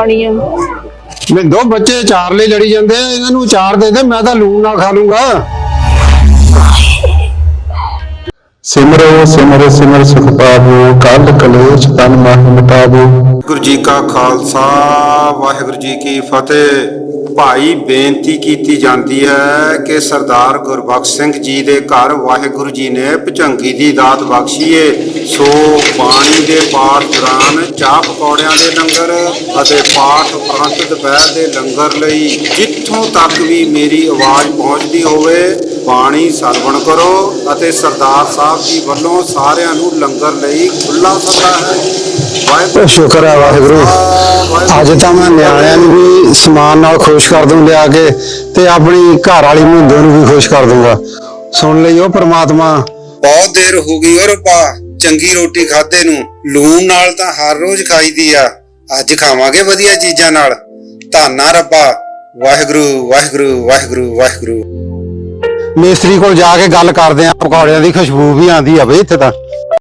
ਖਾਣੀ ਆ। ਮੈਂ ਦੋ ਬੱਚੇ ਚਾਰ ਲਈ ਲੜੀ ਜਾਂਦੇ ਆ ਇਹਨਾਂ ਨੂੰ ਚਾਰ ਦੇ ਦੇ ਮੈਂ ਤਾਂ ਲੂਣ ਨਾਲ ਖਾ ਲੂੰਗਾ। ਸਿਮਰੋ ਸਿਮਰ ਸਿਮਰ ਸੁਖ ਪਾਵੋ ਕਲ ਕਲੇਸ਼ ਤਨ ਮਾਹਿ ਮਿਟਾਵੋ। ਵਾਹਿਗੁਰੂ ਜੀ ਕਾ ਖਾਲਸਾ ਵਾਹਿਗੁਰੂ ਜੀ ਕੀ ਫਤਿਹ। ਭਾਈ ਬੇਨਤੀ ਕੀਤੀ ਜਾਂਦੀ ਹੈ ਕਿ ਸਰਦਾਰ ਗੁਰਬਖਸ਼ ਸਿੰਘ ਜੀ ਦੇ ਘਰ ਵਾਹਿਗੁਰੂ ਜੀ ਨੇ ਭੁਜੰਗੀ ਦੀ ਦਾਤ ਬਖਸ਼ੀ ਏ। ਸੋ ਬਾਣੀ ਦੇ ਪਾਠ ਦੌਰਾਨ ਚਾਹ ਪਕੌੜਿਆਂ ਦੇ ਲੰਗਰ ਅਤੇ ਪਾਠ ਉਪਰੰਤ ਦੁਪਹਿਰ ਦੇ ਲੰਗਰ ਲਈ ਜਿੱਥੋਂ ਤੱਕ ਵੀ ਮੇਰੀ ਆਵਾਜ਼ ਪਹੁੰਚਦੀ ਹੋਵੇ ਬਾਣੀ ਸਰਵਣ ਕਰੋ ਅਤੇ ਸਰਦਾਰ ਸਾਹਿਬ ਜੀ ਵੱਲੋਂ ਸਾਰਿਆਂ ਨੂੰ ਲੰਗਰ ਲਈ ਖੁੱਲਾ ਸੱਦਾ ਹੈ। ਵਾਹਿਗੁਰੂ ਸ਼ੁਕਰ ਹੈ ਵਾਹਿਗੁਰੂ। ਅੱਜ ਤਾਂ ਮੈਂ ਨਿਆਣਿਆਂ ਨੂੰ ਵੀ ਸਮਾਨ ਨਾਲ ਖੁਸ਼ ਕਰ ਦੂੰ ਲਿਆ ਕੇ ਤੇ ਆਪਣੀ ਘਰ ਵਾਲੀ ਮੁੰਡੇ ਨੂੰ ਵੀ ਖੁਸ਼ ਕਰ ਦੂੰਗਾ। ਸੁਣ ਲਈਓ ਪ੍ਰਮਾਤਮਾ। ਬਹੁਤ ਦੇਰ ਹੋ ਗਈ ਓ ਰੱਬਾ ਚੰਗੀ ਰੋਟੀ ਖਾਦੇ ਨੂੰ, ਲੂਣ ਨਾਲ ਤਾਂ ਹਰ ਰੋਜ਼ ਖਾਈਦੀ ਆ। ਅੱਜ ਖਾਵਾਂਗੇ ਵਧੀਆ ਚੀਜ਼ਾਂ ਨਾਲ। ਧੰਨਾ ਰੱਬਾ। ਵਾਹਿਗੁਰੂ ਵਾਹਿਗੁਰੂ ਵਾਹਿਗੁਰੂ ਵਾਹਿਗੁਰੂ। ਮੇਸਤਰੀ ਕੋਲ ਜਾ ਕੇ ਗੱਲ ਕਰਦੇ ਆ, ਪਕੌੜਿਆਂ ਦੀ ਖੁਸ਼ਬੂ ਵੀ ਆਂਦੀ ਆ ਬਈ ਇੱਥੇ ਤਾਂ।